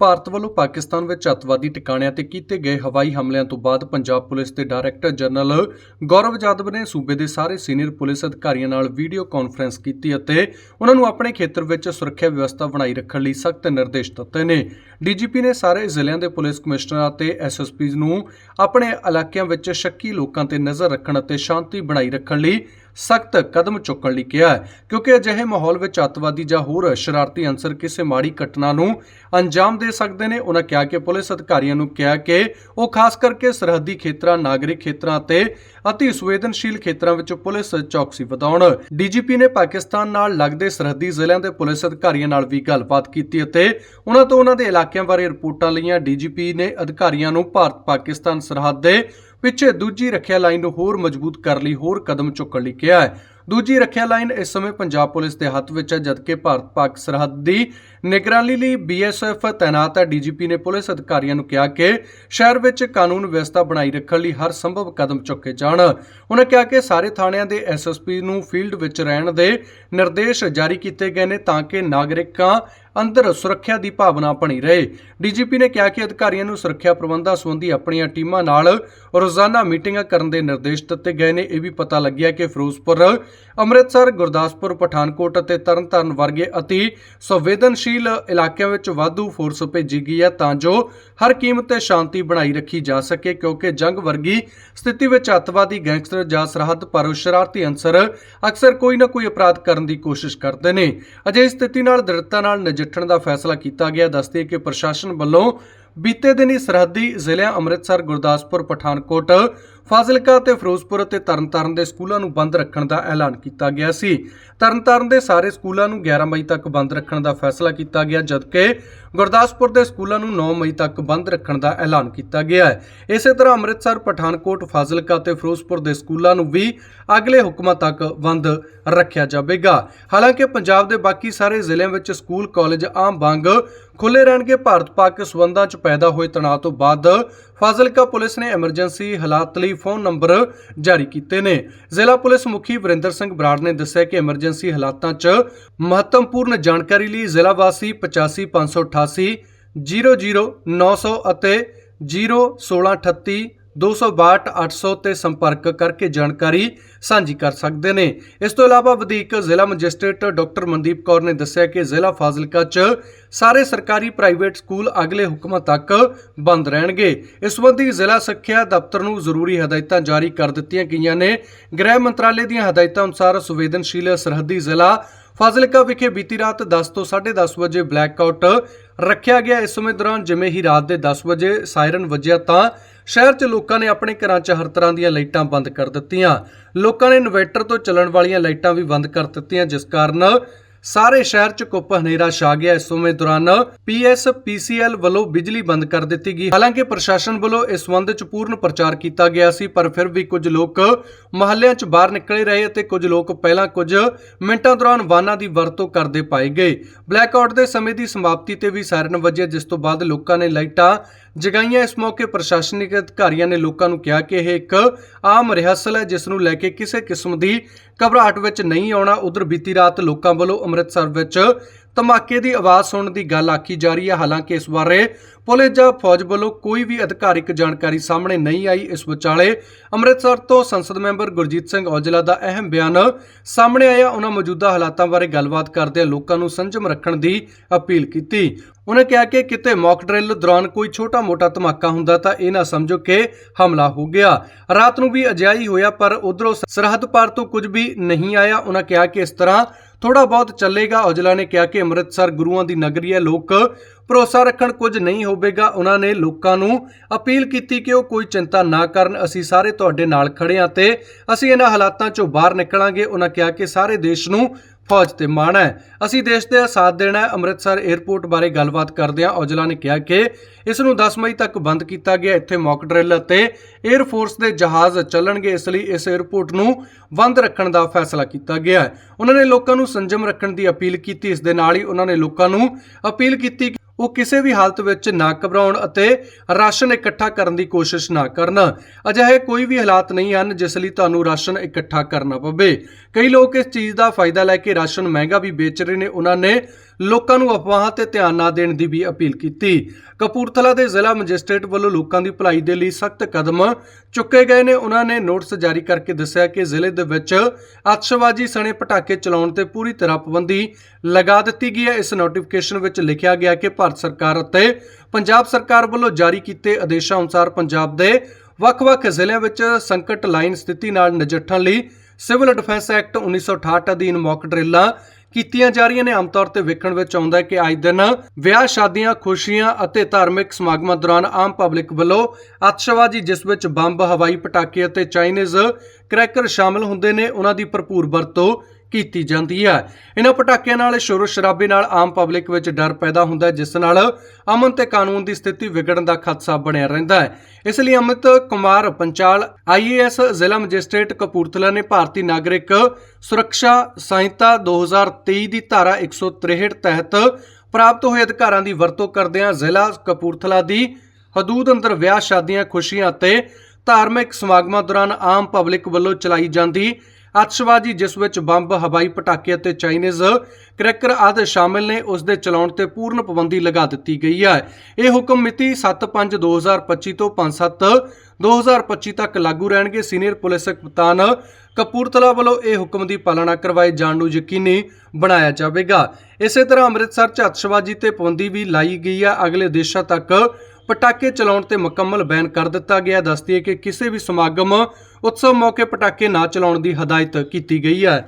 ਭਾਰਤ ਵੱਲੋਂ ਪਾਕਿਸਤਾਨ ਵਿੱਚ ਅੱਤਵਾਦੀ ਟਿਕਾਣਿਆਂ ਤੇ ਕੀਤੇ ਗਏ ਹਵਾਈ ਹਮਲਿਆਂ ਤੋਂ ਬਾਅਦ ਪੰਜਾਬ ਪੁਲਿਸ ਦੇ ਡਾਇਰੈਕਟਰ ਜਨਰਲ ਗੌਰਵ ਜਾਦਵ ਨੇ ਸੂਬੇ ਦੇ ਸਾਰੇ ਸੀਨੀਅਰ ਪੁਲਿਸ ਅਧਿਕਾਰੀਆਂ ਨਾਲ ਵੀਡੀਓ ਕਾਨਫਰੰਸ ਕੀਤੀ ਅਤੇ ਉਹਨਾਂ ਨੂੰ ਆਪਣੇ ਖੇਤਰ ਵਿੱਚ ਸੁਰੱਖਿਆ ਵਿਵਸਥਾ ਬਣਾਈ ਰੱਖਣ ਲਈ ਸਖਤ ਨਿਰਦੇਸ਼ ਦਿੱਤੇ ਨੇ। ਡੀਜੀਪੀ ਨੇ ਸਾਰੇ ਜ਼ਿਲ੍ਹਿਆਂ ਦੇ ਪੁਲਿਸ ਕਮਿਸ਼ਨਰਾਂ ਅਤੇ ਐਸਐਸਪੀਜ਼ ਨੂੰ ਆਪਣੇ ਇਲਾਕਿਆਂ ਵਿੱਚ ਸ਼ੱਕੀ ਲੋਕਾਂ ਤੇ ਨਜ਼ਰ ਰੱਖਣ ਅਤੇ ਸ਼ਾਂਤੀ ਬਣਾਈ ਰੱਖਣ ਲਈ ਸਖਤ ਕਦਮ ਚੁੱਕਣ ਲਈ ਕਿਹਾ ਹੈ, ਕਿਉਂਕਿ ਅਜਿਹੇ ਮਾਹੌਲ ਵਿੱਚ ਅੱਤਵਾਦੀ ਜਾਂ ਹੋਰ ਸ਼ਰਾਰਤੀ ਅੰਸਰ ਕਿਸੇ ਮਾੜੀ ਘਟਨਾ ਨੂੰ ਅੰਜਾਮ ਦੇ ਸਕਦੇ ਨੇ, ਉਹਨਾਂ ਕਿਹਾ ਕਿ ਪੁਲਿਸ ਅਧਿਕਾਰੀਆਂ ਨੂੰ ਕਿਹਾ ਕਿ ਉਹ ਖਾਸ ਕਰਕੇ ਸਰਹੱਦੀ ਖੇਤਰਾਂ, ਨਾਗਰਿਕ ਖੇਤਰਾਂ ਅਤੇ ਅਤੀ ਸੰਵੇਦਨਸ਼ੀਲ ਖੇਤਰਾਂ ਵਿੱਚ ਪੁਲਿਸ ਚੌਕਸੀ ਵਧਾਉਣ। ਡੀਜੀਪੀ ਨੇ ਪਾਕਿਸਤਾਨ ਨਾਲ ਲੱਗਦੇ ਸਰਹੱਦੀ ਜ਼ਿਲ੍ਹਿਆਂ ਦੇ ਪੁਲਿਸ ਅਧਿਕਾਰੀਆਂ ਨਾਲ ਵੀ ਗੱਲਬਾਤ ਕੀਤੀ ਅਤੇ ਉਹਨਾਂ ਤੋਂ ਉਹਨਾਂ ਦੇ ਇਲਾਕਿਆਂ ਬਾਰੇ ਰਿਪੋਰਟਾਂ ਲਈਆਂ। ਡੀਜੀਪੀ ਨੇ ਅਧਿਕਾਰੀਆਂ ਨੂੰ ਭਾਰਤ ਪਾਕਿਸਤਾਨ ਸਰਹੱਦ ਦੇ ਪਿੱਛੇ ਦੂਜੀ ਰੱਖਿਆ ਲਾਈਨ ਨੂੰ ਹੋਰ ਮਜ਼ਬੂਤ ਕਰਨ ਲਈ, ਹੋਰ ਕਦਮ ਚੁੱਕਣ ਲਈ ਕਿਹਾ ਹੈ। ਦੂਜੀ ਰੱਖਿਆ ਲਾਈਨ ਇਸ ਸਮੇਂ ਪੰਜਾਬ ਪੁਲਿਸ ਦੇ ਹੱਥ ਵਿੱਚ ਹੈ, ਜਦਕਿ ਭਾਰਤ ਪਾਕ ਸਰਹੱਦ ਦੀ ਨਿਗਰਾਨੀ ਲਈ ਬੀਐਸਐਫ ਤੈਨਾਤ ਹੈ। ਡੀਜੀਪੀ ਨੇ ਪੁਲਿਸ ਅਧਿਕਾਰੀਆਂ ਨੂੰ ਕਿਹਾ ਕਿ ਸ਼ਹਿਰ ਵਿੱਚ ਕਾਨੂੰਨ ਵਿਵਸਥਾ ਬਣਾਈ ਰੱਖਣ ਲਈ ਹਰ ਸੰਭਵ ਕਦਮ ਚੁੱਕੇ ਜਾਣ। ਉਹਨਾਂ ਕਿਹਾ ਕਿ ਸਾਰੇ ਥਾਣਿਆਂ ਦੇ ਐਸਐਸਪੀ ਨੂੰ ਫੀਲਡ ਵਿੱਚ ਰਹਿਣ ਦੇ ਨਿਰਦੇਸ਼ ਜਾਰੀ ਕੀਤੇ ਗਏ ਨੇ ਤਾਂ ਕਿ ਨਾਗਰਿਕਾਂ ਅੰਦਰ ਸੁਰੱਖਿਆ ਦੀ ਭਾਵਨਾ ਬਣੀ ਰਹੇ। ਡੀਜੀਪੀ ਨੇ ਕਿਹਾ ਕਿ ਅਧਿਕਾਰੀਆਂ ਨੂੰ ਸੁਰੱਖਿਆ ਪ੍ਰਬੰਧਾਂ ਸੰਬੰਧੀ ਆਪਣੀਆਂ ਟੀਮਾਂ ਨਾਲ ਰੋਜ਼ਾਨਾ ਮੀਟਿੰਗਾਂ ਕਰਨ ਦੇ ਨਿਰਦੇਸ਼ ਦਿੱਤੇ ਗਏ ਨੇ। ਇਹ ਵੀ ਪਤਾ ਲੱਗਿਆ ਕਿ ਫਿਰੋਜ਼ਪੁਰ, ਅੰਮ੍ਰਿਤਸਰ, ਗੁਰਦਾਸਪੁਰ, ਪਠਾਨਕੋਟ ਅਤੇ ਤਰਨਤਾਰਨ ਵਰਗੇ ਅਤੀ ਸੰਵੇਦਨਸ਼ੀਲ ਇਲਾਕਿਆਂ ਵਿੱਚ ਵਾਧੂ ਫੋਰਸ ਭੇਜੀ ਗਈ ਹੈ ਤਾਂ ਜੋ ਹਰ ਕੀਮਤ ਤੇ ਸ਼ਾਂਤੀ ਬਣਾਈ ਰੱਖੀ ਜਾ ਸਕੇ, ਕਿਉਂਕਿ ਜੰਗ ਵਰਗੀ ਸਥਿਤੀ ਵਿੱਚ ਅੱਤਵਾਦੀ ਗੈਂਗਸਟਰ ਜਾਂ ਸਰਹੱਦ ਪਰ ਸ਼ਰਾਰਤੀ ਅੰਸਰ ਅਕਸਰ ਕੋਈ ਨਾ ਕੋਈ ਅਪਰਾਧ ਕਰਨ ਦੀ ਕੋਸ਼ਿਸ਼ ਕਰਦੇ ਨੇ। ਅਜਿਹੀ ਸਥਿਤੀ ਨਾਲ ਦ੍ਰਿੜਤਾ ਨਾਲ ਨਜਿੱਠਣ ਦਾ ਫੈਸਲਾ ਕੀਤਾ ਗਿਆ। ਦੱਸਦੇ ਕਿ ਪ੍ਰਸ਼ਾਸਨ ਵੱਲੋਂ ਬੀਤੇ ਦਿਨੀ ਸਰਹੱਦੀ ਜ਼ਿਲ੍ਹਿਆਂ ਅੰਮ੍ਰਿਤਸਰ, ਗੁਰਦਾਸਪੁਰ, ਪਠਾਨਕੋਟ ਫਾਜ਼ਿਲਕਾ ਤੇ ਫਿਰੋਜ਼ਪੁਰ ਅਤੇ ਤਰਨਤਾਰਨ ਦੇ ਸਕੂਲਾਂ ਨੂੰ ਬੰਦ ਰੱਖਣ ਦਾ ਐਲਾਨ ਕੀਤਾ ਗਿਆ ਸੀ। ਤਰਨਤਾਰਨ ਦੇ ਸਾਰੇ ਸਕੂਲਾਂ ਨੂੰ 11 ਮਈ ਤੱਕ ਬੰਦ ਰੱਖਣ ਦਾ ਫੈਸਲਾ ਕੀਤਾ ਗਿਆ, ਜਦਕਿ ਗੁਰਦਾਸਪੁਰ ਦੇ ਸਕੂਲਾਂ ਨੂੰ 9 ਮਈ ਤੱਕ ਬੰਦ ਰੱਖਣ ਦਾ ਐਲਾਨ ਕੀਤਾ ਗਿਆ ਹੈ। ਇਸੇ ਤਰ੍ਹਾਂ ਅੰਮ੍ਰਿਤਸਰ, ਪਠਾਨਕੋਟ, ਫਾਜ਼ਿਲਕਾ ਤੇ ਫਿਰੋਜ਼ਪੁਰ ਦੇ ਸਕੂਲਾਂ ਨੂੰ ਵੀ ਅਗਲੇ ਹੁਕਮਾਂ ਤੱਕ ਬੰਦ ਰੱਖਿਆ ਜਾਵੇਗਾ। ਹਾਲਾਂਕਿ ਪੰਜਾਬ ਦੇ ਬਾਕੀ ਸਾਰੇ ਜ਼ਿਲ੍ਹਿਆਂ ਵਿੱਚ ਸਕੂਲ, ਕਾਲਜ ਆਮ ਵਾਂਗ ਖੁੱਲੇ ਰਹਿਣਗੇ, ਭਾਰਤ ਪਾਕ ਸਬੰਧਾਂ 'ਚ ਪੈਦਾ ਹੋਏ ਤਣਾਅ ਤੋਂ ਬਾਅਦ ਫਾਜ਼ਿਲਕਾ ਪੁਲਿਸ ਨੇ ਐਮਰਜੈਂਸੀ ਹਾਲਾਤ ਲਈ ਫੋਨ ਨੰਬਰ ਜਾਰੀ ਕੀਤੇ ਨੇ। ਜ਼ਿਲ੍ਹਾ ਪੁਲਿਸ ਮੁਖੀ ਵਰਿੰਦਰ ਸਿੰਘ ਬਰਾੜ ਨੇ ਦੱਸਿਆ ਕਿ ਐਮਰਜੈਂਸੀ ਹਾਲਾਤਾਂ 'ਚ ਮਹੱਤਵਪੂਰਨ ਜਾਣਕਾਰੀ ਲਈ ਜ਼ਿਲ੍ਹਾ ਵਾਸੀ 85588 00900 ਅਤੇ 01638 262 800 ਤੇ ਸੰਪਰਕ ਕਰਕੇ ਜਾਣਕਾਰੀ ਸਾਂਝੀ ਕਰ ਸਕਦੇ ਨੇ। ਇਸ ਤੋਂ ਇਲਾਵਾ ਵਧੀਕ ਜ਼ਿਲ੍ਹਾ ਮੈਜਿਸਟ੍ਰੇਟ ਡਾਕਟਰ ਮਨਦੀਪ ਕੌਰ ਨੇ ਦੱਸਿਆ ਕਿ ਜ਼ਿਲ੍ਹਾ ਫਾਜ਼ਿਲਕਾ 'ਚ ਸਾਰੇ ਸਰਕਾਰੀ ਪ੍ਰਾਈਵੇਟ ਸਕੂਲ ਅਗਲੇ ਹੁਕਮਾਂ ਤੱਕ ਬੰਦ ਰਹਿਣਗੇ। ਇਸ ਸੰਬੰਧੀ ਜ਼ਿਲ੍ਹਾ ਸਿੱਖਿਆ ਦਫ਼ਤਰ ਨੂੰ ਜ਼ਰੂਰੀ ਹਦਾਇਤਾਂ ਜਾਰੀ ਕਰ ਦਿੱਤੀਆਂ ਗਈਆਂ ਨੇ। ਗ੍ਰਹਿ ਮੰਤਰਾਲੇ ਦੀਆਂ ਹਦਾਇਤਾਂ ਅਨੁਸਾਰ ਸੰਵੇਦਨਸ਼ੀਲ ਸਰਹੱਦੀ ਜ਼ਿਲ੍ਹਾ ਫਾਜ਼ਿਲਕਾ ਵਿਖੇ ਬੀਤੀ ਰਾਤ 10 ਤੋਂ 10:30 ਵਜੇ ਬਲੈਕਆਊਟ ਰੱਖਿਆ ਗਿਆ। ਇਸ ਸਮੇਂ ਦੌਰਾਨ ਜਿਵੇਂ ਹੀ ਰਾਤ ਦੇ 10 ਵਜੇ ਸਾਇਰਨ ਵੱਜਿਆ ਤਾਂ ਸ਼ਹਿਰ 'ਚ ਲੋਕਾਂ ਨੇ ਆਪਣੇ ਘਰਾਂ 'ਚ ਹਰ ਤਰ੍ਹਾਂ ਦੀਆਂ ਲਾਈਟਾਂ ਬੰਦ ਕਰ ਦਿੱਤੀਆਂ। ਲੋਕਾਂ ਨੇ ਇਨਵਰਟਰ ਤੋਂ ਚੱਲਣ ਵਾਲੀਆਂ ਲਾਈਟਾਂ ਵੀ ਬੰਦ ਕਰ ਦਿੱਤੀਆਂ, ਜਿਸ ਕਾਰਨ ਸਾਰੇ ਸ਼ਹਿਰ 'ਚ ਕੁੱਪ ਹਨੇਰਾ ਛਾ ਗਿਆ। ਇਸ ਸਮੇਂ ਦੌਰਾਨ ਪੀਐਸਪੀਸੀਐਲ ਵੱਲੋਂ ਬਿਜਲੀ ਬੰਦ ਕਰ ਦਿੱਤੀ ਗਈ। ਹਾਲਾਂਕਿ ਪ੍ਰਸ਼ਾਸਨ ਵੱਲੋਂ ਇਸ ਸੰਬੰਧ 'ਚ ਪੂਰਨ ਪ੍ਰਚਾਰ ਕੀਤਾ ਗਿਆ ਸੀ, ਪਰ ਫਿਰ ਵੀ ਕੁਝ ਲੋਕ ਮਹੱਲਿਆਂ 'ਚ ਬਾਹਰ ਨਿਕਲੇ ਰਹੇ ਅਤੇ ਕੁਝ ਲੋਕ ਪਹਿਲਾਂ ਕੁਝ ਮਿੰਟਾਂ ਦੌਰਾਨ ਵਾਹਨਾਂ ਦੀ ਵਰਤੋਂ ਕਰਦੇ ਪਾਏ ਗਏ। ਬਲੈਕਆਊਟ ਦੇ ਸਮੇਂ ਦੀ ਸਮਾਪਤੀ ਤੇ ਵੀ ਸਾਇਰਨ ਵੱਜਿਆ, ਜਿਸ ਤੋਂ ਬਾਅਦ ਲੋਕਾਂ ਨੇ ਲਾਈਟਾਂ ਜਗਾਈਆਂ ਇਸ ਮੌਕੇ ਪ੍ਰਸ਼ਾਸਨਿਕ ਅਧਿਕਾਰੀਆਂ ਨੇ ਲੋਕਾਂ ਨੂੰ ਕਿਹਾ ਕਿ ਇਹ ਇੱਕ ਆਮ ਰਿਹਰਸਲ ਹੈ, ਜਿਸ ਨੂੰ ਲੈ ਕੇ ਕਿਸੇ ਕਿਸਮ ਦੀ ਘਬਰਾਹਟ ਵਿੱਚ ਨਹੀਂ ਆਉਣਾ। ਉਧਰ ਬੀਤੀ ਰਾਤ ਲੋਕਾਂ ਵੱਲੋਂ ਅੰਮ੍ਰਿਤਸਰ ਵਿੱਚ ਧਮਾਕੇ ਦੀ ਆਵਾਜ਼ ਸੁਣਨ ਦੀ ਗੱਲ ਆਖੀ ਜਾ ਰਹੀ ਹੈ। ਹਾਲਾਂਕਿ ਇਸ ਬਾਰੇ ਪੁਲਿਸ ਜਾਂ ਫੌਜ ਵੱਲੋਂ ਕੋਈ ਵੀ ਅਧਿਕਾਰਿਕ ਜਾਣਕਾਰੀ ਸਾਹਮਣੇ ਨਹੀਂ ਆਈ। ਇਸ ਵਿਚਾਲੇ ਅੰਮ੍ਰਿਤਸਰ ਤੋਂ ਸੰਸਦ ਮੈਂਬਰ ਗੁਰਜੀਤ ਸਿੰਘ ਔਜਲਾ ਦਾ ਅਹਿਮ ਬਿਆਨ ਸਾਹਮਣੇ ਆਇਆ। ਉਹਨਾਂ ਮੌਜੂਦਾ ਹਾਲਾਤਾਂ ਬਾਰੇ ਗੱਲਬਾਤ ਕਰਦਿਆਂ ਲੋਕਾਂ ਨੂੰ ਸੰਜਮ ਰੱਖਣ ਦੀ ਅਪੀਲ ਕੀਤੀ। ਉਹਨਾਂ ਕਿਹਾ ਕਿ ਕਿਤੇ ਮੌਕ ਡਰਿਲ ਦੌਰਾਨ ਕੋਈ ਛੋਟਾ-ਮੋਟਾ ਧਮਾਕਾ ਹੁੰਦਾ ਤਾਂ ਇਹ ਨਾ ਸਮਝੋ ਕਿ ਹਮਲਾ ਹੋ ਗਿਆ। ਰਾਤ ਨੂੰ ਵੀ ਅਜਿਹਾ ਹੀ ਹੋਇਆ, ਪਰ ਉਧਰੋਂ ਸਰਹੱਦ ਪਾਰ ਤੋਂ ਕੁਝ ਵੀ ਨਹੀਂ ਆਇਆ। ਉਹਨਾਂ ਕਿਹਾ ਕਿ ਇਸ ਤਰ੍ਹਾਂ ਥੋੜਾ ਬਹੁਤ ਚੱਲੇਗਾ। ਔਜਲਾ ਨੇ ਕਿਹਾ ਕਿ ਅੰਮ੍ਰਿਤਸਰ ਗੁਰੂਆਂ ਦੀ ਨਗਰੀ ਹੈ। ਲੋਕ ਭਰੋਸਾ ਰੱਖਣ ਕੁਝ ਨਹੀਂ ਹੋਵੇਗਾ। ਉਹਨਾਂ ਨੇ ਲੋਕਾਂ ਨੂੰ ਅਪੀਲ ਕੀਤੀ ਕਿ ਉਹ ਕੋਈ ਚਿੰਤਾ ਨਾ ਕਰਨ। ਅਸੀਂ ਸਾਰੇ ਤੁਹਾਡੇ ਨਾਲ ਖੜੇ ਹਾਂ ਤੇ ਅਸੀਂ ਇਹਨਾਂ ਹਾਲਾਤਾਂ ਚੋਂ ਬਾਹਰ ਨਿਕਲਾਂਗੇ। ਉਹਨਾਂ ਕਿਹਾ ਕਿ ਸਾਰੇ ਦੇਸ਼ ਨੂੰ ਫੌਜ ਤੇ ਮਾਣ ਹੈ। ਅਸੀਂ ਦੇਸ਼ ਦੇ ਸਾਥ ਦੇਣਾ ਹੈ। ਅੰਮ੍ਰਿਤਸਰ 에ਅਰਪੋਰਟ ਬਾਰੇ ਗੱਲਬਾਤ ਕਰਦਿਆਂ ਔਜਲਾ ਨੇ ਕਿਹਾ ਕਿ ਇਸ ਨੂੰ 10 ਮਈ ਤੱਕ ਬੰਦ ਕੀਤਾ ਗਿਆ। ਇੱਥੇ ਮੌਕ ਡਰਿਲ ਅਤੇ 에ਅਰ ਫੋਰਸ ਦੇ ਜਹਾਜ਼ ਚੱਲਣਗੇ। ਇਸ ਲਈ ਇਸ 에ਅਰਪੋਰਟ ਨੂੰ ਬੰਦ ਰੱਖਣ ਦਾ ਫੈਸਲਾ ਕੀਤਾ ਗਿਆ ਹੈ। ਉਹਨਾਂ ਨੇ ਲੋਕਾਂ ਨੂੰ ਸੰਜਮ ਰੱਖਣ ਦੀ ਅਪੀਲ ਕੀਤੀ। ਇਸ ਦੇ ਨਾਲ ਹੀ ਉਹਨਾਂ ਨੇ ਲੋਕਾਂ ਨੂੰ ਅਪੀਲ ਕੀਤੀ ਉਹ ਕਿਸੇ ਵੀ ਹਾਲਤ ਵਿੱਚ ਨਾ ਘਬਰਾਉਣ ਅਤੇ ਰਾਸ਼ਨ ਇਕੱਠਾ ਕਰਨ ਦੀ ਕੋਸ਼ਿਸ਼ ਨਾ ਕਰਨ। ਅਜਿਹੇ ਕੋਈ ਵੀ ਹਾਲਾਤ ਨਹੀਂ ਹਨ ਜਿਸ ਲਈ ਤੁਹਾਨੂੰ ਰਾਸ਼ਨ ਇਕੱਠਾ ਕਰਨਾ ਪਵੇ। ਕਈ ਲੋਕ ਇਸ ਚੀਜ਼ ਦਾ ਫਾਇਦਾ ਲੈ ਕੇ ਰਾਸ਼ਨ ਮਹਿੰਗਾ ਵੀ ਵੇਚ ਰਹੇ ਨੇ। ਉਹਨਾਂ ਨੇ ਲੋਕਾਂ ਨੂੰ ਅਫਵਾਹਾਂ ਤੇ ਧਿਆਨ ਨਾ ਦੇਣ ਦੀ ਵੀ ਅਪੀਲ ਕੀਤੀ। ਕਪੂਰਥਲਾ ਦੇ ਜ਼ਿਲ੍ਹਾ ਮੈਜਿਸਟ੍ਰੇਟ ਵੱਲੋਂ ਲੋਕਾਂ ਦੀ ਭਲਾਈ ਦੇ ਲਈ ਸਖਤ ਕਦਮ ਚੁੱਕੇ ਗਏ ਨੇ। ਉਹਨਾਂ ਨੇ ਨੋਟਿਸ ਜਾਰੀ ਕਰਕੇ ਦੱਸਿਆ ਕਿ ਜ਼ਿਲ੍ਹੇ ਦੇ ਵਿੱਚ ਆਤਿਸ਼ਬਾਜ਼ੀ ਸਣੇ ਪਟਾਕੇ ਚਲਾਉਣ ਤੇ ਪੂਰੀ ਤਰ੍ਹਾਂ ਪਾਬੰਦੀ ਲਗਾ ਦਿੱਤੀ ਗਈ ਹੈ। ਇਸ ਨੋਟੀਫਿਕੇਸ਼ਨ ਵਿੱਚ ਲਿਖਿਆ ਗਿਆ ਕਿ ਭਾਰਤ ਸਰਕਾਰ ਅਤੇ ਪੰਜਾਬ ਸਰਕਾਰ ਵੱਲੋਂ ਜਾਰੀ ਕੀਤੇ ਆਦੇਸ਼ਾਂ ਅਨੁਸਾਰ ਪੰਜਾਬ ਦੇ ਵੱਖ-ਵੱਖ ਜ਼ਿਲ੍ਹਿਆਂ ਵਿੱਚ ਸੰਕਟ ਲਾਈਨ ਸਥਿਤੀ ਨਾਲ ਨਜਿੱਠਣ ਲਈ ਸਿਵਲ ਡਿਫੈਂਸ ਐਕਟ 1968 ਅਧੀਨ ਮੌਕ ਡਰਿੱਲਾਂ ਕੀਤੀਆਂ ਜਾ ਰਹੀਆਂ ਨੇ। ਆਮ ਤੌਰ ਤੇ ਵੇਖਣ ਵਿੱਚ ਆਉਂਦਾ ਹੈ ਕਿ ਅੱਜ ਦਿਨ ਵਿਆਹ, ਸ਼ਾਦੀਆਂ, ਖੁਸ਼ੀਆਂ ਅਤੇ ਧਾਰਮਿਕ ਸਮਾਗਮਾਂ ਦੌਰਾਨ ਆਮ ਪਬਲਿਕ ਵੱਲੋਂ ਆਤਿਸ਼ਬਾਜ਼ੀ ਜਿਸ ਵਿੱਚ ਬੰਬ, ਹਵਾਈ ਪਟਾਕੇ ਅਤੇ ਚਾਈਨੀਜ਼ ਕ੍ਰੈਕਰ ਸ਼ਾਮਲ ਹੁੰਦੇ ਨੇ, ਉਹਨਾਂ ਦੀ ਭਰਪੂਰ ਵਰਤੋਂ ਕੀਤੀ ਜਾਂਦੀ ਹੈ। ਇਹਨਾਂ ਪਟਾਕਿਆਂ ਨਾਲ ਸ਼ੋਰ ਸ਼ਰਾਬੇ ਨਾਲ ਆਮ ਪਬਲਿਕ ਵਿੱਚ ਡਰ ਪੈਦਾ ਹੁੰਦਾ ਹੈ, ਜਿਸ ਨਾਲ ਅਮਨ ਤੇ ਕਾਨੂੰਨ ਦੀ ਸਥਿਤੀ ਵਿਗੜਨ ਦਾ ਖਦਸ਼ਾ ਬਣਿਆ ਰਹਿੰਦਾ ਹੈ। ਇਸ ਲਈ ਅਮਿਤ ਕੁਮਾਰ ਪੰਚਾਲ ਆਈਏਐਸ ਜ਼ਿਲ੍ਹਾ ਮੈਜਿਸਟ੍ਰੇਟ ਕਪੂਰਥਲਾ ਨੇ ਭਾਰਤੀ ਨਾਗਰਿਕ ਸੁਰੱਖਿਆ ਸੰਹਿਤਾ 2023 ਦੀ ਧਾਰਾ 163 ਤਹਿਤ ਪ੍ਰਾਪਤ ਹੋਏ ਅਧਿਕਾਰਾਂ ਦੀ ਵਰਤੋਂ ਕਰਦਿਆਂ ਜ਼ਿਲ੍ਹਾ ਕਪੂਰਥਲਾ ਦੀ ਹਦੂਦ ਅੰਦਰ ਵਿਆਹ ਸ਼ਾਦੀਆਂ ਖੁਸ਼ੀਆਂ ਅਤੇ ਧਾਰਮਿਕ ਸਮਾਗਮਾਂ ਦੌਰਾਨ ਆਮ ਪਬਲਿਕ ਵੱਲੋਂ ਚਲਾਈ ਜਾਂਦੀ ਆਤਿਸ਼ਬਾਜ਼ੀ ਜਿਸ ਵਿੱਚ ਬੰਬ, ਹਵਾਈ ਪਟਾਕੇ ਅਤੇ ਚਾਈਨੀਜ਼ ਕਰੈਕਰ ਆਦਿ ਸ਼ਾਮਿਲ ਨੇ ਉਸ ਦੇ ਚਲਾਉਣ ਤੇ ਪੂਰਨ ਪਾਬੰਦੀ ਲਗਾ ਦਿੱਤੀ ਗਈ ਹੈ। ਇਹ ਹੁਕਮ ਮਿਤੀ 7/5/2025 ਤੋਂ 5/7/2025 ਤੱਕ ਲਾਗੂ ਰਹਿਣਗੇ। ਸੀਨੀਅਰ ਪੁਲਿਸ ਕਪਤਾਨ ਕਪੂਰਥਲਾ ਵੱਲੋਂ ਇਹ ਹੁਕਮ ਦੀ ਪਾਲਣਾ ਕਰਵਾਏ ਜਾਣ ਨੂੰ ਯਕੀਨੀ ਬਣਾਇਆ ਜਾਵੇਗਾ। ਇਸੇ ਤਰ੍ਹਾਂ ਅੰਮ੍ਰਿਤਸਰ 'ਚ ਆਤਿਸ਼ਬਾਜ਼ੀ ਤੇ ਪਾਬੰਦੀ ਵੀ ਲਾਈ ਗਈ ਹੈ। ਅਗਲੇ ਦੇਸ਼ਾਂ ਤੱਕ ਪਟਾਕੇ ਚਲਾਉਣ ਤੇ ਮੁਕੰਮਲ ਬੈਨ ਕਰ ਦਿੱਤਾ ਗਿਆ। ਦੱਸਦੀ ਹੈ ਕਿ ਕਿਸੇ ਵੀ ਸਮਾਗਮ, ਉਤਸਵ ਮੌਕੇ ਪਟਾਕੇ ਨਾ ਚਲਾਉਣ ਦੀ ਹਦਾਇਤ ਕੀਤੀ ਗਈ ਹੈ।